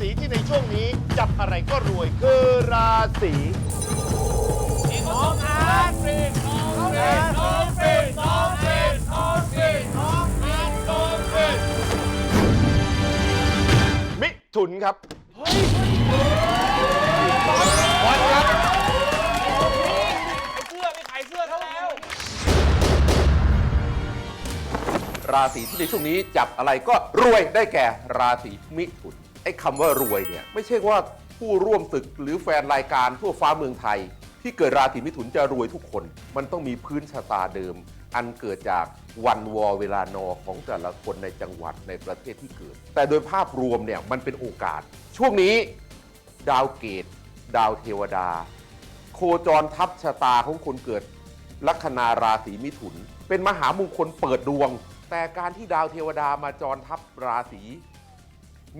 ศีที่ในช่วงนี้จับอะไรก็รวยคือราศีน้องอาร์ตน้องฟรีน้องฟรีน้องฟรีน้องฟรีน้องฟรีน้องฟรีมิถุนครับวันครับไอ้เสื้อไม่ขายเสื้อเขาแล้ว ราศีที่ในช่วงนี้จับอะไรก็รวยได้แก่ราศีมิถุน ไอ้คำว่ารวยเนี่ยไม่ใช่ว่าผู้ร่วมศึกหรือแฟนรายการทั่วฟ้าเมืองไทย ที่เกิดราศีมิถุนจะรวยทุกคน มันต้องมีพื้นชะตาเดิม อันเกิดจากวันวอเวลานอของแต่ละคนในจังหวัดในประเทศที่เกิด แต่โดยภาพรวมเนี่ยมันเป็นโอกาส ช่วงนี้ดาวเกต ดาวเทวดา โคจรทับชะตาของคนเกิดลัคนาราศีมิถุน เป็นมหามงคลเปิดดวง แต่การที่ดาวเทวดามาจรทับราศี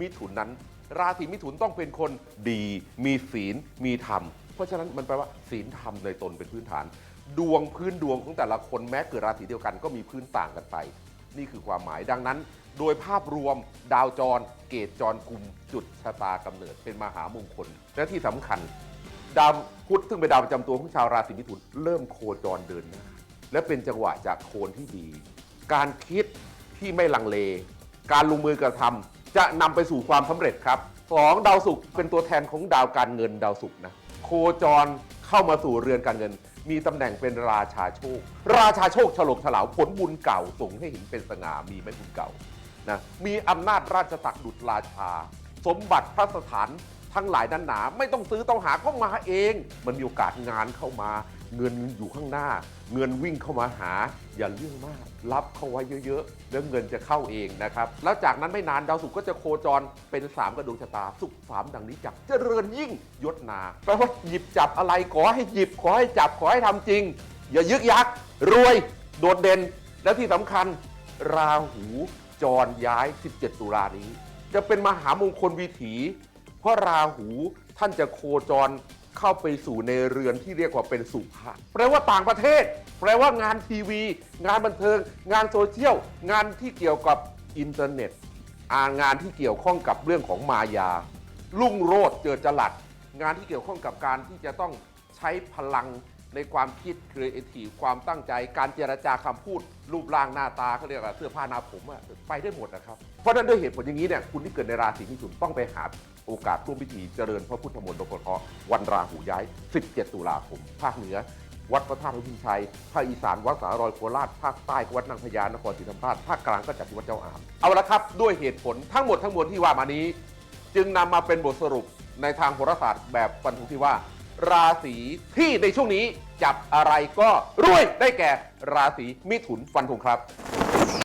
มิถุนนั้น ราศีมิถุนต้องเป็นคนดี มีศีลมีธรรม เพราะฉะนั้นมันแปลว่าศีลธรรมในตนเป็นพื้นฐาน ดวงพื้นดวงของแต่ละคนแม้เกิดราศีเดียวกันก็มีพื้นต่างกันไป นี่คือความหมายดังนั้น โดยภาพรวมดาวจร เกตจรกลุ่มจุดชะตากำเนิดเป็นมหามงคล และที่สำคัญดาวพุธซึ่งเป็นดาวประจำตัวของชาวราศีมิถุน เริ่มโคจรเดินหน้าและเป็นจังหวะจากโคนที่ดี การคิดที่ไม่ลังเล การลงมือกระทำ จะนำไปสู่ความสำเร็จครับสองดาวศุกร์เป็นตัวแทนของดาวการเงินดาวศุกร์นะโคจรเข้ามาสู่เรือนการเงิน มีตำแหน่งเป็นราชาโชค ราชาโชคฉลกฉลาวผลบุญเก่าส่งให้เห็นเป็นสง่ามีไหมบุญเก่านะมีอำนาจราชศักดิ์ดุจราชา สมบัติพระสถานทั้งหลายนั้นหนา ไม่ต้องซื้อต้องหาก็มาเอง มันมีโอกาสงานเข้ามา เงินอยู่ข้างหน้า เงินวิ่งเข้ามาหา อย่าเรื่องมาก รับเข้าไว้เยอะๆ แล้วเงินจะเข้าเองนะครับ แล้วจากนั้นไม่นานดาวศุกร์ก็จะโคจรเป็นสามกระดวงชะตา สุขสามดังนี้จักเจริญยิ่งยศนาแปลว่าหยิบจับอะไรขอให้หยิบขอให้จับขอให้ทำจริง อย่ายึกยักรวย โดดเด่น และที่สำคัญ ราหูจรย้าย 17 ตุลานี้ จะเป็นมหามงคลวิถี เพราะราหูท่านจะโคจร เข้าไปสู่ในเรือนที่เรียกว่าเป็นสุภะแปลว่าต่างประเทศ แปลว่างานทีวี งานบันเทิง งานโซเชียล งานที่เกี่ยวกับอินเทอร์เน็ตอ่างานที่เกี่ยวข้องกับเรื่องของมายา ลุ่งโรดเจอจลัด งานที่เกี่ยวข้องกับการที่จะต้องใช้พลัง ในความคิดครีเอทีฟความตั้งใจ การเจรจาคำพูด รูปร่างหน้าตาเขาเรียกว่าเสื้อผ้าหน้าผมอะไปได้หมดนะครับ เพราะฉะนั้นด้วยเหตุผลอย่างนี้เนี่ยคุณที่เกิดในราศีมิถุนต้องไปหาโอกาสร่วมพิธีเจริญพระพุทธมนต์โดยเฉพาะวันราหูย้าย 17 ตุลาคม ภาคเหนือ วัดพระธาตุพิมชัย ภาคอีสานวัดสารอยโคราช ภาคใต้วัดนางพญานครศรีธรรมราช ภาคกลางก็จัดที่วัดเจ้าอาม เอาละครับ ด้วยเหตุผลทั้งหมดทั้งมวลที่ว่ามานี้ จึงนำมาเป็นบทสรุปในทางโหราศาสตร์แบบฟันธงที่ว่า ราศีที่ในช่วงนี้จับอะไรก็รวยได้แก่ราศีมิถุนฟันธงครับ